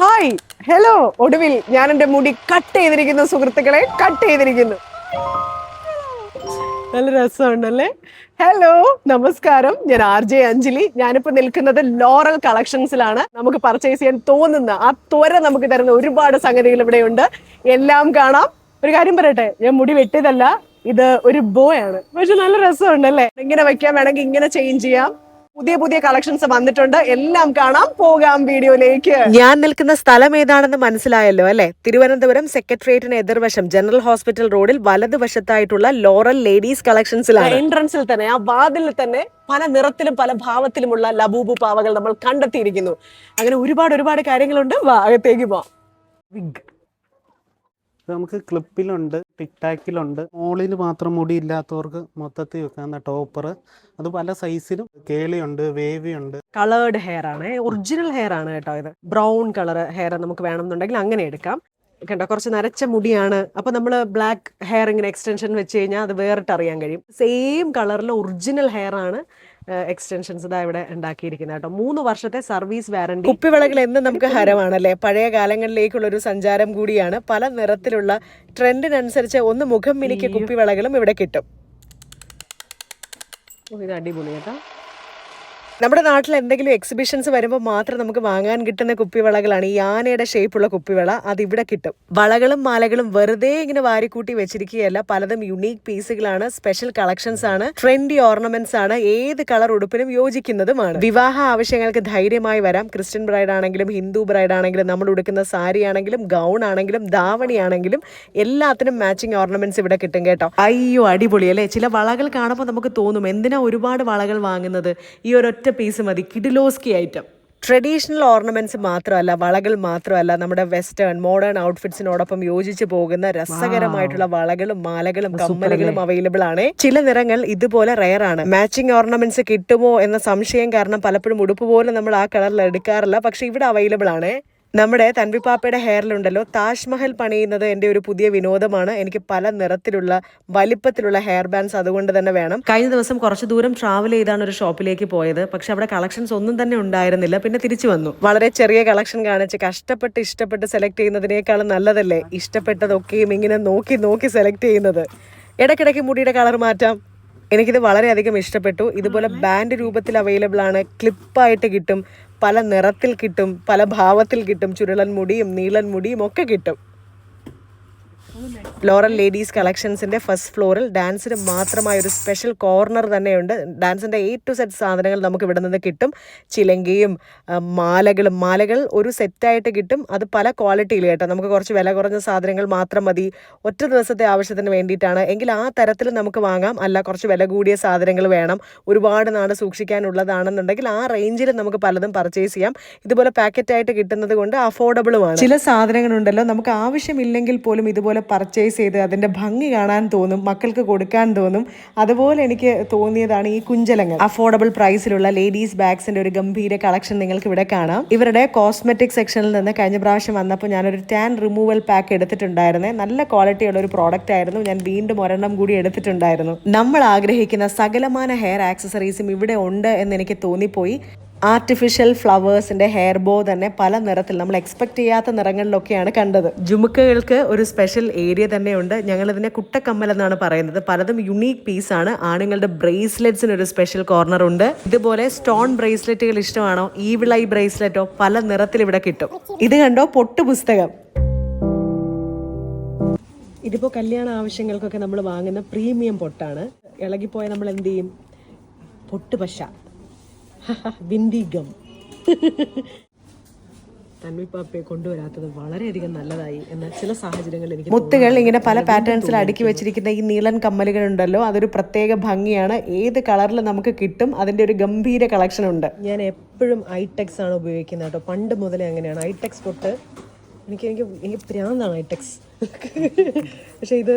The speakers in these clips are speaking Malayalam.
ഹായ് ഹലോ ഒടുവിൽ ഞാൻ എന്റെ മുടി കട്ട് ചെയ്തിരിക്കുന്നു സുഹൃത്തുക്കളെ. കട്ട് ചെയ്തിരിക്കുന്നു. നല്ല രസമുണ്ടല്ലേ ഹലോ നമസ്കാരം. ഞാൻ ആർ ജെ അഞ്ജലി. ഞാനിപ്പോ നിൽക്കുന്നത് ലോറൽ കളക്ഷൻസിലാണ് നമുക്ക് പർച്ചേസ് ചെയ്യാൻ തോന്നുന്ന ആ ത്വര നമുക്ക് തരുന്ന ഒരുപാട് സംഗതികൾ ഇവിടെ ഉണ്ട് എല്ലാം കാണാം. ഒരു കാര്യം പറയട്ടെ? ഞാൻ മുടി വെട്ടിയതല്ല ഇത് ഒരു ബോയാണ് ആണ്. പക്ഷെ നല്ല രസമുണ്ടല്ലേ? ഇങ്ങനെ വെക്കാൻ വേണമെങ്കിൽ ഇങ്ങനെ ചേഞ്ച് ചെയ്യാം. പുതിയ പുതിയ കളക്ഷൻസ് വന്നിട്ടുണ്ട്. എല്ലാം കാണാം. പോകാം വീഡിയോയിലേക്ക്. ഞാൻ നിൽക്കുന്ന സ്ഥലം ഏതാണെന്ന് മനസ്സിലായല്ലോ അല്ലെ? തിരുവനന്തപുരം സെക്രട്ടേറിയറ്റിന് എതിർവശം ജനറൽ ഹോസ്പിറ്റൽ റോഡിൽ വലതുവശത്തായിട്ടുള്ള ലോറൽ ലേഡീസ് കളക്ഷൻസിലാണ് എൻട്രൻസിൽ തന്നെ ആ വാതിലിൽ തന്നെ പല നിറത്തിലും പല ഭാവത്തിലുമുള്ള ലബൂബു പാവകൾ നമ്മൾ കണ്ടെത്തിയിരിക്കുന്നു. അങ്ങനെ ഒരുപാട് ഒരുപാട് കാര്യങ്ങളുണ്ട്. അകത്തേക്ക് പോവാം. വിഗ് നമുക്ക് ക്ലിപ്പിലുണ്ട് ടിക് ടാക്കിലുണ്ട് മോളിൽ മാത്രം മുടി ഇല്ലാത്തവർക്ക് മൊത്തത്തിൽ വെക്കാവുന്ന ടോപ്പർ. അത് പല സൈസിലും കേളിയുണ്ട് ഉണ്ട് കളേർഡ് ഹെയർ ആണ്. ഒറിജിനൽ ഹെയർ ആണ് കേട്ടോ ഇത്. ബ്രൗൺ കളർ ഹെയർ നമുക്ക് വേണമെന്നുണ്ടെങ്കിൽ അങ്ങനെ എടുക്കാം. കണ്ടോ? കുറച്ച് നരച്ച മുടിയാണ്. അപ്പൊ നമ്മൾ ബ്ലാക്ക് ഹെയർ ഇങ്ങനെ എക്സ്റ്റൻഷൻ വെച്ച് കഴിഞ്ഞാൽ അത് വേറിട്ട് അറിയാൻ കഴിയും സെയിം കളറിൽ ഒറിജിനൽ ഹെയർ ആണ്. എക്സ്റ്റൻഷൻസ് ഇതാ ഇവിടെ ഉണ്ടാക്കിയിരിക്കുന്നത് കേട്ടോ. മൂന്ന് വർഷത്തെ സർവീസ് വാറണ്ടി കുപ്പിവിളകൾ എന്നും നമുക്ക് ഹരമാണല്ലേ? പഴയ കാലങ്ങളിലേക്കുള്ള ഒരു സഞ്ചാരം കൂടിയാണ്. പല നിറത്തിലുള്ള ട്രെൻഡിനനുസരിച്ച് ഒന്ന് മുഖം മിനിക്ക് കുപ്പിവിളകളും ഇവിടെ കിട്ടും. ഇത് അടിപൊളി കേട്ടോ. നമ്മുടെ നാട്ടിൽ എന്തെങ്കിലും എക്സിബിഷൻസ് വരുമ്പോൾ മാത്രം നമുക്ക് വാങ്ങാൻ കിട്ടുന്ന കുപ്പിവളകളാണ് ഈ ആനയുടെ ഷേപ്പുള്ള കുപ്പിവള. അത് ഇവിടെ കിട്ടും. വളകളും മാലകളും വെറുതെ ഇങ്ങനെ വാരിക്കൂട്ടി വെച്ചിരിക്കുകയല്ല. പലതും യുണീക് പീസുകളാണ് സ്പെഷ്യൽ കളക്ഷൻസ് ആണ്. ട്രെൻഡി ഓർണമെന്റ്സ് ആണ്. ഏത് കളർ ഉടുപ്പിനും യോജിക്കുന്നതുമാണ്. വിവാഹ ആവശ്യങ്ങൾക്ക് ധൈര്യമായി വരാം. ക്രിസ്ത്യൻ ബ്രൈഡ് ആണെങ്കിലും ഹിന്ദു ബ്രൈഡ് ആണെങ്കിലും നമ്മൾ ഉടുക്കുന്ന സാരി ആണെങ്കിലും ഗൗൺ ആണെങ്കിലും ദാവണി ആണെങ്കിലും എല്ലാത്തിനും മാച്ചിങ് ഓർണമെന്റ്സ് ഇവിടെ കിട്ടും കേട്ടോ. അയ്യോ അടിപൊളി അല്ലേ? ചില വളകൾ കാണുമ്പോൾ നമുക്ക് തോന്നും എന്തിനാ ഒരുപാട് വളകൾ വാങ്ങുന്നത്? ഈ ഒരൊറ്റ പീസ് മതി. കിഡിലോസ്കി ഐറ്റം ട്രഡീഷണൽ ഓർണമെന്റ്സ് മാത്രമല്ല വളകൾ മാത്രമല്ല നമ്മുടെ വെസ്റ്റേൺ മോഡേൺ ഔട്ട്ഫിറ്റ്സിനോടൊപ്പം യോജിച്ചു പോകുന്ന രസകരമായിട്ടുള്ള വളകളും മാലകളും കമ്മലുകളും അവൈലബിൾ ആണ്. ചില നിറങ്ങൾ ഇതുപോലെ റയർ ആണ്. മാച്ചിങ് ഓർണമെന്റ്സ് കിട്ടുമോ എന്ന സംശയം കാരണം പലപ്പോഴും ഉടുപ്പ് പോലും നമ്മൾ ആ കളറിൽ എടുക്കാറില്ല. പക്ഷെ ഇവിടെ അവൈലബിൾ ആണ്. നമ്മുടെ തൻവിപ്പാപ്പയുടെ ഹെയറിലുണ്ടല്ലോ താജ്മഹൽ പണിയുന്നത് എന്റെ ഒരു പുതിയ വിനോദമാണ്. എനിക്ക് പല നിറത്തിലുള്ള വലിപ്പത്തിലുള്ള ഹെയർ ബാൻഡ്സ് അതുകൊണ്ട് തന്നെ വേണം. കഴിഞ്ഞ ദിവസം കുറച്ച് ദൂരം ട്രാവൽ ചെയ്താണ് ഒരു ഷോപ്പിലേക്ക് പോയത്. പക്ഷെ അവിടെ കളക്ഷൻസ് ഒന്നും തന്നെ ഉണ്ടായിരുന്നില്ല. പിന്നെ തിരിച്ചു വന്നു. വളരെ ചെറിയ കളക്ഷൻ കാണിച്ച് കഷ്ടപ്പെട്ട് ഇഷ്ടപ്പെട്ട് സെലക്ട് ചെയ്യുന്നതിനേക്കാളും നല്ലതല്ലേ? ഇഷ്ടപ്പെട്ടതൊക്കെയും ഇങ്ങനെ നോക്കി നോക്കി സെലക്ട് ചെയ്യുന്നത്. ഇടയ്ക്കിടയ്ക്ക് മുടിയുടെ കളർ മാറ്റാം. എനിക്കിത് വളരെയധികം ഇഷ്ടപ്പെട്ടു. ഇതുപോലെ ബാൻഡ് രൂപത്തിൽ അവൈലബിൾ ആണ്. ക്ലിപ്പായിട്ട് കിട്ടും. പല നിറത്തിൽ കിട്ടും. പല ഭാവത്തിൽ കിട്ടും. ചുരുളൻ മുടിയും നീളൻ മുടിയും ഒക്കെ കിട്ടും. ലോറൽ ലേഡീസ് കളക്ഷൻസിന്റെ ഫസ്റ്റ് ഫ്ലോറിൽ ഡാൻസിന് മാത്രമായ ഒരു സ്പെഷ്യൽ കോർണർ തന്നെയുണ്ട്. ഡാൻസിന്റെ എ ടു സെറ്റ് സാധനങ്ങൾ നമുക്ക് ഇവിടെ നിന്ന് കിട്ടും. ചിലങ്കയും മാലകളും. മാലകൾ ഒരു സെറ്റായിട്ട് കിട്ടും. അത് പല ക്വാളിറ്റിയിൽ കേട്ടോ. നമുക്ക് കുറച്ച് വില കുറഞ്ഞ സാധനങ്ങൾ മാത്രം മതി. ഒറ്റ ദിവസത്തെ ആവശ്യത്തിന് വേണ്ടിയിട്ടാണ്. എങ്കിൽ ആ തരത്തിൽ നമുക്ക് വാങ്ങാം. അല്ല കുറച്ച് വില കൂടിയ സാധനങ്ങൾ വേണം. ഒരുപാട് നാട് സൂക്ഷിക്കാനുള്ളതാണെന്നുണ്ടെങ്കിൽ ആ റേഞ്ചിൽ നമുക്ക് പലതും പർച്ചേസ് ചെയ്യാം. ഇതുപോലെ പാക്കറ്റായിട്ട് കിട്ടുന്നത് കൊണ്ട് അഫോർഡബിളുമാണ് ചില സാധനങ്ങളുണ്ടല്ലോ. നമുക്ക് ആവശ്യമില്ലെങ്കിൽ പോലും ഇതുപോലെ പർച്ചേസ് ചെയ്ത് അതിന്റെ ഭംഗി കാണാൻ തോന്നും മക്കൾക്ക് കൊടുക്കാൻ തോന്നും. അതുപോലെ എനിക്ക് തോന്നിയതാണ് ഈ കുഞ്ചലങ്ങൾ. അഫോർഡബിൾ പ്രൈസിലുള്ള ലേഡീസ് ബാഗ്സിന്റെ ഒരു ഗംഭീര കളക്ഷൻ നിങ്ങൾക്ക് ഇവിടെ കാണാം. ഇവരുടെ കോസ്മെറ്റിക് സെക്ഷനിൽ നിന്ന് കഴിഞ്ഞ പ്രാവശ്യം വന്നപ്പോൾ ഞാനൊരു ടാൻ റിമൂവൽ പാക്ക് എടുത്തിട്ടുണ്ടായിരുന്നേ. നല്ല ക്വാളിറ്റി ഉള്ള ഒരു പ്രോഡക്റ്റ് ആയിരുന്നു. ഞാൻ വീണ്ടും ഒരെണ്ണം കൂടി എടുത്തിട്ടുണ്ടായിരുന്നു. നമ്മൾ ആഗ്രഹിക്കുന്ന സകലമാന ഹെയർ ആക്സസറീസും ഇവിടെ ഉണ്ട് എന്ന് എനിക്ക് തോന്നിപ്പോയി. ആർട്ടിഫിഷ്യൽ ഫ്ലവേഴ്സിന്റെ ഹെയർ ബോ തന്നെ പല നിറത്തിൽ നമ്മൾ എക്സ്പെക്ട് ചെയ്യാത്ത നിറങ്ങളിലൊക്കെയാണ് കണ്ടത്. ജുമുക്കകൾക്ക് ഒരു സ്പെഷ്യൽ ഏരിയ തന്നെയുണ്ട്. ഞങ്ങൾ ഇതിനെ കുട്ടക്കമ്മൽ എന്നാണ് പറയുന്നത്. പലതും യുണീക്ക് പീസാണ് ആണുങ്ങളുടെ ബ്രേസ്ലെറ്റ്സിന് ഒരു സ്പെഷ്യൽ കോർണർ ഉണ്ട്. ഇതുപോലെ സ്റ്റോൺ ബ്രേസ്ലെറ്റുകൾ ഇഷ്ടമാണോ? ഈവിളൈ ബ്രേസ്ലെറ്റോ പല നിറത്തിൽ ഇവിടെ കിട്ടും. ഇത് കണ്ടോ? പൊട്ടു പുസ്തകം. ഇതിപ്പോൾ കല്യാണ ആവശ്യങ്ങൾക്കൊക്കെ നമ്മൾ വാങ്ങുന്ന പ്രീമിയം പൊട്ടാണ്. ഇളകിപ്പോയ നമ്മൾ എന്ത് ചെയ്യും? പൊട്ട് പശ ബിന്ദിഗം തൻവിപ്പാപ്പയെ കൊണ്ടുവരാത്തത് വളരെയധികം നല്ലതായി എന്ന ചില സാഹചര്യങ്ങളിൽ എനിക്ക് മുത്തുകൾ ഇങ്ങനെ പല പാറ്റേൺസിൽ അടുക്കി വെച്ചിരിക്കുന്ന ഈ നീളൻ കമ്മലുകൾ ഉണ്ടല്ലോ അതൊരു പ്രത്യേക ഭംഗിയാണ്. ഏത് കളറിൽ നമുക്ക് കിട്ടും അതിന്റെ ഒരു ഗംഭീര കളക്ഷൻ ഉണ്ട്. ഞാൻ എപ്പോഴും ഐടെക്സ് ആണ് ഉപയോഗിക്കുന്നത് കേട്ടോ. പണ്ട് മുതലേ അങ്ങനെയാണ്. ഐടെക്സ് പൊട്ട് എനിക്ക് എനിക്ക് എനിക്ക് പ്രാന്താണ് ഐടെക്സ്. പക്ഷേ ഇത്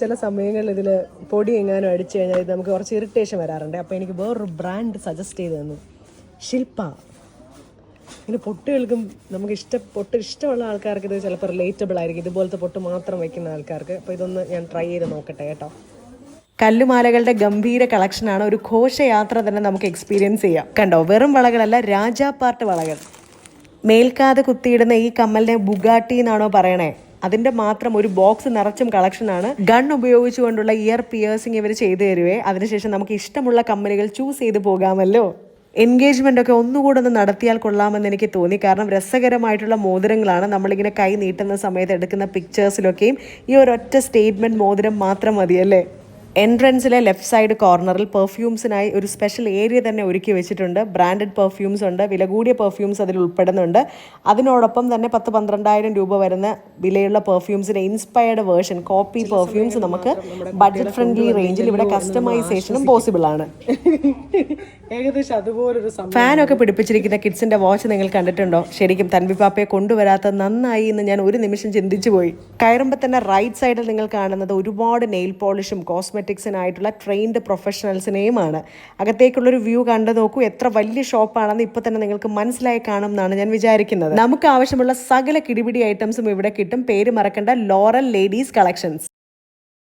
ചില സമയങ്ങളിൽ ഇതിൽ പൊടി എങ്ങാനും അടിച്ചു കഴിഞ്ഞാൽ ഇത് നമുക്ക് കുറച്ച് ഇറിറ്റേഷൻ വരാറുണ്ട്. അപ്പോൾ എനിക്ക് വേറൊരു ബ്രാൻഡ് സജസ്റ്റ് ചെയ്ത് തന്നു. ശില്പ. ഇങ്ങനെ പൊട്ടുകൾക്കും നമുക്ക് ഇഷ്ട പൊട്ട് ഇഷ്ടമുള്ള ആൾക്കാർക്ക് ഇത് ചിലപ്പോൾ റിലേറ്റബിൾ ആയിരിക്കും. ഇതുപോലത്തെ പൊട്ട് മാത്രം വയ്ക്കുന്ന ആൾക്കാർക്ക്. അപ്പോൾ ഇതൊന്ന് ഞാൻ ട്രൈ ചെയ്ത് നോക്കട്ടെ കേട്ടോ. കല്ലുമാലകളുടെ ഗംഭീര കളക്ഷനാണ് ഒരു ഘോഷയാത്ര തന്നെ നമുക്ക് എക്സ്പീരിയൻസ് ചെയ്യാം. കണ്ടോ? വെറും വളകളല്ല രാജാ പാർട്ട് വളകൾ. മേൽക്കാതെ കുത്തിയിടുന്ന ഈ കമ്മലിനെ ബുഗാട്ടി എന്നാണോ പറയണേ? അതിന്റെ മാത്രം ഒരു ബോക്സ് നിറച്ചും കളക്ഷനാണ് ഗൺ ഉപയോഗിച്ചുകൊണ്ടുള്ള ഇയർ പിയേഴ്സിംഗ് ഇവർ ചെയ്തു തരുവേ. അതിനുശേഷം നമുക്ക് ഇഷ്ടമുള്ള കമ്പനികൾ ചൂസ് ചെയ്ത് പോകാമല്ലോ. എൻഗേജ്മെന്റ് ഒക്കെ ഒന്നുകൂടെ ഒന്ന് നടത്തിയാൽ കൊള്ളാമെന്ന് എനിക്ക് തോന്നി. കാരണം രസകരമായിട്ടുള്ള മോതിരങ്ങളാണ് നമ്മളിങ്ങനെ കൈ നീട്ടുന്ന സമയത്ത് എടുക്കുന്ന പിക്ചേഴ്സിലൊക്കെയും ഈ ഒരൊറ്റ സ്റ്റേറ്റ്മെന്റ് മോതിരം മാത്രം മതിയല്ലേ? എൻട്രൻസിലെ ലെഫ്റ്റ് സൈഡ് കോർണറിൽ പെർഫ്യൂംസിനായി ഒരു സ്പെഷ്യൽ ഏരിയ തന്നെ ഒരുക്കി വെച്ചിട്ടുണ്ട്. ബ്രാൻഡഡ് പെർഫ്യൂംസ് ഉണ്ട് വില കൂടിയ പെർഫ്യൂംസ് അതിൽ ഉൾപ്പെടുന്നുണ്ട്. അതിനോടൊപ്പം തന്നെ പത്ത് പന്ത്രണ്ടായിരം രൂപ വരുന്ന വിലയുള്ള പെർഫ്യൂംസിന്റെ ഇൻസ്പയർഡ് വേർഷൻ കോപ്പി പെർഫ്യൂംസ് നമുക്ക് ബഡ്ജറ്റ് ഫ്രണ്ട്ലി റേഞ്ചിൽ ഇവിടെ കസ്റ്റമൈസേഷനും പോസിബിൾ ആണ്. ഏകദേശം അതുപോലൊരു ഫാനൊക്കെ പിടിപ്പിച്ചിരിക്കുന്ന കിഡ്സിന്റെ വാച്ച് നിങ്ങൾ കണ്ടിട്ടുണ്ടോ? ശരിക്കും തൻവിപ്പാപ്പയെ കൊണ്ടുവരാത്ത നന്നായി എന്ന് ഞാൻ ഒരു നിമിഷം ചിന്തിച്ചു പോയി കയറുമ്പോൾ തന്നെ റൈറ്റ് സൈഡിൽ നിങ്ങൾ കാണുന്നത് ഒരുപാട് നെയിൽ പോളിഷും കോസ്മെറ്റിക്സിനായിട്ടുള്ള ട്രെയിൻഡ് പ്രൊഫഷണൽസിനെയുമാണ് അകത്തേക്കുള്ളൊരു വ്യൂ കണ്ടു നോക്കൂ എത്ര വലിയ ഷോപ്പാണെന്ന് ഇപ്പോൾ തന്നെ നിങ്ങൾക്ക് മനസ്സിലായി കാണും എന്നാണ് ഞാൻ വിചാരിക്കുന്നത്. നമുക്ക് ആവശ്യമുള്ള സകല കിടിപിടി ഐറ്റംസും ഇവിടെ കിട്ടും. പേര് മറക്കേണ്ട ലോറൽ ലേഡീസ് കളക്ഷൻസ്